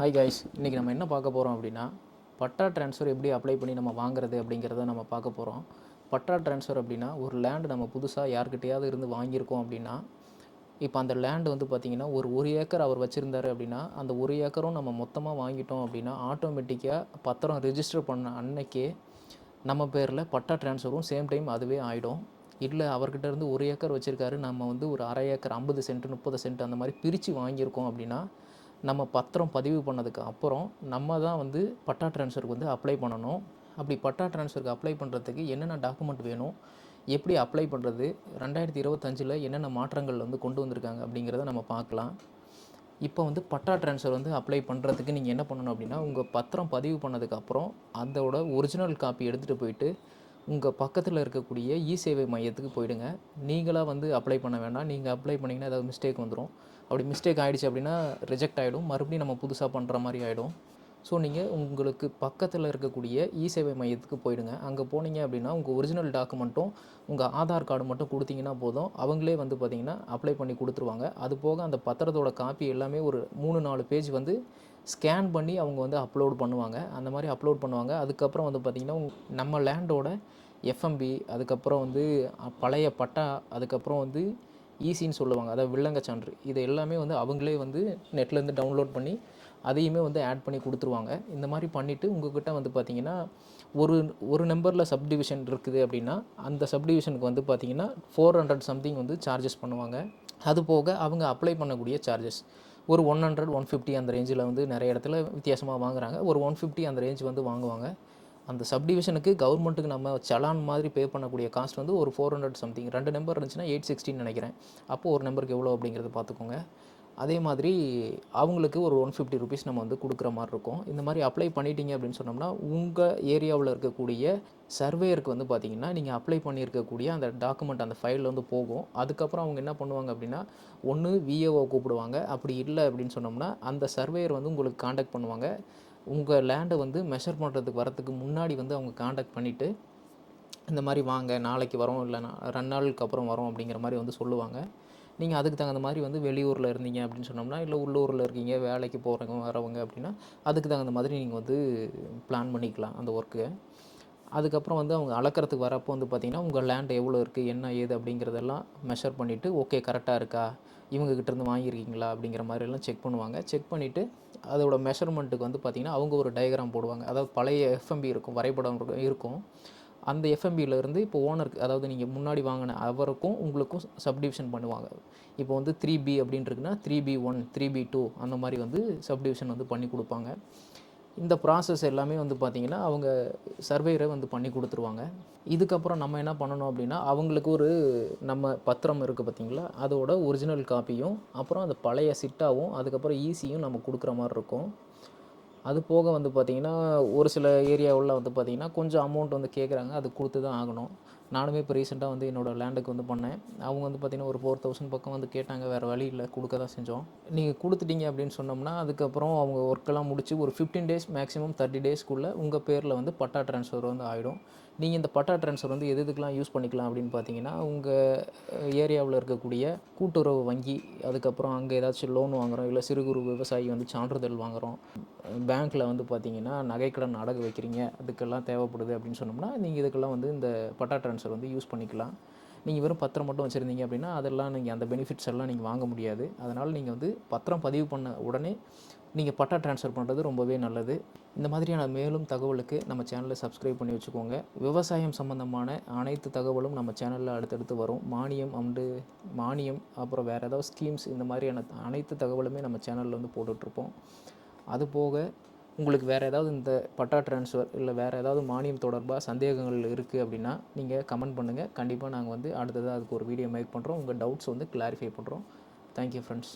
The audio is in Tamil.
ஹாய் கைஸ் இன்றைக்கி நம்ம என்ன பார்க்க போகிறோம் அப்படின்னா பட்டா ட்ரான்ஸ்ஃபர் எப்படி அப்ளை பண்ணி நம்ம வாங்குறது அப்படிங்கிறத நம்ம பார்க்க போகிறோம் பட்டா ட்ரான்ஸ்ஃபர் அப்படின்னா ஒரு லேண்டு நம்ம புதுசாக யார்கிட்டையாவது இருந்து வாங்கியிருக்கோம் அப்படின்னா இப்போ அந்த லேண்டு வந்து பார்த்திங்கன்னா ஒரு ஒரு ஏக்கர் அவர் வச்சுருந்தார் அப்படின்னா அந்த ஒரு ஏக்கரும் நம்ம மொத்தமாக வாங்கிட்டோம் அப்படின்னா ஆட்டோமேட்டிக்காக பத்திரம் ரிஜிஸ்டர் பண்ண அன்னைக்கே நம்ம பேரில் பட்டா ட்ரான்ஸ்ஃபரும் சேம் டைம் அதுவே ஆகிடும் இல்லை அவர்கிட்ட இருந்து ஒரு ஏக்கர் வச்சுருக்காரு நம்ம வந்து ஒரு அரை ஏக்கர் ஐம்பது சென்ட் முப்பது சென்ட் அந்த மாதிரி பிரித்து வாங்கியிருக்கோம் அப்படின்னா நம்ம பத்திரம் பதிவு பண்ணதுக்கு அப்புறம் நம்ம தான் வந்து பட்டா ட்ரான்ஸ்ஃபருக்கு வந்து அப்ளை பண்ணணும். அப்படி பட்டா ட்ரான்ஸ்ஃபருக்கு அப்ளை பண்ணுறதுக்கு என்னென்ன டாக்குமெண்ட் வேணும்? எப்படி அப்ளை பண்ணுறது ரெண்டாயிரத்தி இருபத்தஞ்சில் என்னென்ன மாற்றங்கள் வந்து கொண்டு வந்திருக்காங்க அப்படிங்கிறத நம்ம பார்க்கலாம். இப்போ வந்து பட்டா ட்ரான்ஸ்ஃபர் வந்து அப்ளை பண்ணுறதுக்கு நீங்கள் என்ன பண்ணணும் அப்படின்னா உங்கள் பத்திரம் பதிவு பண்ணதுக்கப்புறம் அதோட ஒரிஜினல் காப்பி எடுத்துகிட்டு போயிட்டு உங்கள் பக்கத்தில் இருக்கக்கூடிய இ சேவை மையத்துக்கு போயிடுங்க. நீங்களாக வந்து அப்ளை பண்ண வேண்டாம். நீங்கள் அப்ளை பண்ணிங்கன்னா ஏதாவது மிஸ்டேக் வந்துடும் அப்படி மிஸ்டேக் ஆகிடுச்சு அப்படின்னா ரிஜெக்ட் ஆகிடும் மறுபடியும் நம்ம புதுசாக பண்ணுற மாதிரி ஆகிடும் ஸோ நீங்கள் உங்களுக்கு பக்கத்தில் இருக்கக்கூடிய இ சேவை மையத்துக்கு போயிடுங்க. அங்கே போனீங்க அப்படின்னா உங்கள் ஒரிஜினல் டாக்குமெண்ட்டும் உங்கள் ஆதார் கார்டு மட்டும் கொடுத்தீங்கன்னா போதும். அவங்களே வந்து பார்த்திங்கன்னா அப்ளை பண்ணி கொடுத்துருவாங்க. அது போக அந்த பத்திரத்தோட காப்பி எல்லாமே ஒரு மூணு நாலு பேஜ் வந்து ஸ்கேன் பண்ணி அவங்க வந்து அப்லோட் பண்ணுவாங்க. அந்த மாதிரி அப்லோட் பண்ணுவாங்க. அதுக்கப்புறம் வந்து பார்த்திங்கன்னா நம்ம லேண்டோட எஃப்எம்பி அதுக்கப்புறம் வந்து பழைய பட்டா அதுக்கப்புறம் வந்து ஈசின்னு சொல்லுவாங்க. அதாவது வில்லங்க சான்று இது எல்லாமே வந்து அவங்களே வந்து நெட்லேருந்து டவுன்லோட் பண்ணி அதையுமே வந்து ஆட் பண்ணி கொடுத்துருவாங்க. இந்த மாதிரி பண்ணிவிட்டு உங்ககிட்ட வந்து பார்த்திங்கன்னா ஒரு ஒரு நம்பரில் சப்டிவிஷன் இருக்குது அப்படின்னா அந்த சப்டிவிஷனுக்கு வந்து பார்த்தீங்கன்னா ஃபோர் ஹண்ட்ரட் சம்திங் வந்து சார்ஜஸ் பண்ணுவாங்க. அது போக அவங்க அப்ளை பண்ணக்கூடிய சார்ஜஸ் ஒரு ஒன் ஹண்ட்ரட் ஒன் ஃபிஃப்டி அந்த ரேஞ்சில் வந்து நிறைய இடத்துல வித்தியாசமாக வாங்குறாங்க. ஒரு ஒன் ஃபிஃப்டி அந்த ரேஞ்ச் வந்து வாங்குவாங்க. அந்த சப்டிவிஷனுக்கு கவர்மெண்ட்டுக்கு நம்ம சலான் மாதிரி பே பண்ணக்கூடிய காஸ்ட் வந்து ஒரு ஃபோர் ஹண்ட்ரட் சம்திங் ரெண்டு நம்பர் இருந்துச்சுன்னா எயிட் சிக்ஸ்டின்னு நினைக்கிறேன். அப்போது ஒரு நம்பருக்கு எவ்வளோ அப்படிங்கிறது பார்த்துக்கோங்க. அதே மாதிரி அவங்களுக்கு ஒரு ஒன் ஃபிஃப்டி ருபீஸ் நம்ம வந்து கொடுக்குற மாதிரி இருக்கும். இந்த மாதிரி அப்ளை பண்ணிட்டீங்க அப்படின்னு சொன்னோம்னா உங்கள் ஏரியாவில் இருக்கக்கூடிய சர்வேயருக்கு வந்து பார்த்தீங்கன்னா நீங்கள் அப்ளை பண்ணியிருக்கக்கூடிய அந்த டாக்குமெண்ட் அந்த ஃபைலில் வந்து போகும். அதுக்கப்புறம் அவங்க என்ன பண்ணுவாங்க அப்படின்னா ஒன்று விஏஓ கூப்பிடுவாங்க. அப்படி இல்லை அப்படின்னு சொன்னோம்னா அந்த சர்வேயர் வந்து உங்களுக்கு காண்டாக்ட் பண்ணுவாங்க. உங்கள் லேண்டை வந்து மெஷர் பண்ணுறதுக்கு வரத்துக்கு முன்னாடி வந்து அவங்க காண்டாக்ட் பண்ணிவிட்டு இந்த மாதிரி வாங்க நாளைக்கு வரோம் இல்லை நா- ரெண்டு நாளுக்கு அப்புறம் வரோம் அப்படிங்கிற மாதிரி வந்து சொல்லுவாங்க. நீங்கள் அதுக்கு தகுந்த மாதிரி வந்து வெளியூரில் இருந்தீங்க அப்படின்னு சொன்னோம்னா இல்லை உள்ளூரில் இருக்கீங்க வேலைக்கு போகிறவங்க வரவங்க அப்படின்னா அதுக்கு தகுந்த மாதிரி நீங்கள் வந்து பிளான் பண்ணிக்கலாம் அந்த ஒர்க்கு அதுக்கப்புறம் வந்து அவங்க அளக்கிறதுக்கு வரப்போ வந்து பார்த்திங்கன்னா உங்கள் லேண்ட் எவ்வளோ இருக்குது என்ன ஏது அப்படிங்கிறதெல்லாம் மெஷர் பண்ணிவிட்டு ஓகே கரெக்டாக இருக்கா? இவங்கக்கிட்டேருந்து இருந்து வாங்கியிருக்கீங்களா? அப்படிங்கிற மாதிரி எல்லாம் செக் பண்ணுவாங்க. செக் பண்ணிவிட்டு அதோட மெஷர்மெண்ட்டுக்கு வந்து பார்த்திங்கன்னா அவங்க ஒரு டயக்ராம் போடுவாங்க. அதாவது பழைய எஃப்எம்பி இருக்கும் வரைபடம் இருக்கும். அந்த FMB இருந்து இப்போ ஓனருக்கு அதாவது நீங்கள் முன்னாடி வாங்கின அவருக்கும் உங்களுக்கும் சப்டிவிஷன் பண்ணுவாங்க. இப்போ வந்து three B அப்படின்ட்டுருக்குன்னா three B one three B two அந்த மாதிரி வந்து சப்டிவிஷன் வந்து பண்ணி கொடுப்பாங்க. இந்த ப்ராசஸ் எல்லாமே வந்து பார்த்திங்கன்னா அவங்க சர்வேரை வந்து பண்ணி கொடுத்துருவாங்க. இதுக்கப்புறம் நம்ம என்ன பண்ணணும் அப்படின்னா அவங்களுக்கு ஒரு நம்ம பத்திரம் இருக்குது பார்த்தீங்களா அதோட ஒரிஜினல் காப்பியும் அப்புறம் அந்த பழைய சிட்டாவும் அதுக்கப்புறம் e ஈசியும் நம்ம கொடுக்குற மாதிரி இருக்கும். அது போக வந்து பார்த்திங்கன்னா ஒரு சில ஏரியாவில் வந்து பார்த்திங்கன்னா கொஞ்சம் அமௌண்ட் வந்து கேட்குறாங்க அது கொடுத்து தான் ஆகணும். நானுமே இப்போ ரீசெண்டாக வந்து என்னோடய லேண்டுக்கு வந்து பண்ணேன் அவங்க வந்து பார்த்திங்கன்னா ஒரு ஃபோர் தௌசண்ட் பக்கம் வந்து கேட்டாங்க வேறு வழி இல்லை கொடுக்க தான் செஞ்சோம். நீங்கள் கொடுத்துட்டீங்க அப்படின்னு சொன்னோம்னா அதுக்கப்புறம் அவங்க ஒர்க்கெல்லாம் முடிச்சு ஒரு ஃபிஃப்டீன் டேஸ் மேக்ஸிமம் தேர்ட்டி டேஸ்க்குள்ளே உங்கள் பேரில் வந்து பட்டா ட்ரான்ஸ்ஃபர் வந்து ஆகிடும் நீங்கள் இந்த பட்டா ட்ரான்ஸ்ஃபர் வந்து எது எதுக்கெலாம் யூஸ் பண்ணிக்கலாம் அப்படின்னு பார்த்தீங்கன்னா உங்கள் ஏரியாவில் இருக்கக்கூடிய கூட்டுறவு வங்கி அதுக்கப்புறம் அங்கே ஏதாச்சும் லோன் வாங்குறோம் இல்லை சிறு குறு விவசாயி வந்து சான்றிதழ் வாங்குறோம் பேங்க்கில் வந்து பார்த்தீங்கன்னா நகைக்கடன் அடகு வைக்கிறீங்க அதுக்கெல்லாம் தேவைப்படுது அப்படின்னு சொன்னோம்னா நீங்கள் இதுக்கெல்லாம் வந்து இந்த பட்டா ட்ரான்ஸ்ஃபர் வந்து யூஸ் பண்ணிக்கலாம். நீங்கள் வெறும் பத்திரம் மட்டும் வச்சுருந்தீங்க அப்படின்னா அதெல்லாம் நீங்கள் அந்த பெனிஃபிட்ஸ் எல்லாம் நீங்கள் வாங்க முடியாது. அதனால் நீங்கள் வந்து பத்திரம் பதிவு பண்ண உடனே நீங்கள் பட்டா ட்ரான்ஸ்ஃபர் பண்ணுறது ரொம்பவே நல்லது. இந்த மாதிரியான மேலும் தகவலுக்கு நம்ம சேனலை சப்ஸ்கிரைப் பண்ணி வச்சுக்கோங்க. விவசாயம் சம்மந்தமான அனைத்து தகவலும் நம்ம சேனலில் அடுத்தடுத்து வரும். மானியம் அண்டு மானியம் அப்புறம் வேறு ஏதாவது ஸ்கீம்ஸ் இந்த மாதிரியான அனைத்து தகவலுமே நம்ம சேனலில் வந்து போட்டுட்ருப்போம். அதுபோக உங்களுக்கு வேறு ஏதாவது இந்த பட்டா ட்ரான்ஸ்ஃபர் இல்லை வேறு ஏதாவது மானியம் தொடர்பாக சந்தேகங்கள் இருக்குது அப்படின்னா நீங்கள் கமெண்ட் பண்ணுங்கள் கண்டிப்பாக நாங்கள் வந்து அடுத்ததாக அதுக்கு ஒரு வீடியோ மேக் பண்ணுறோம் உங்கள் டவுட்ஸ் வந்து கிளாரிஃபை பண்ணுறோம் தேங்க்யூ ஃப்ரெண்ட்ஸ்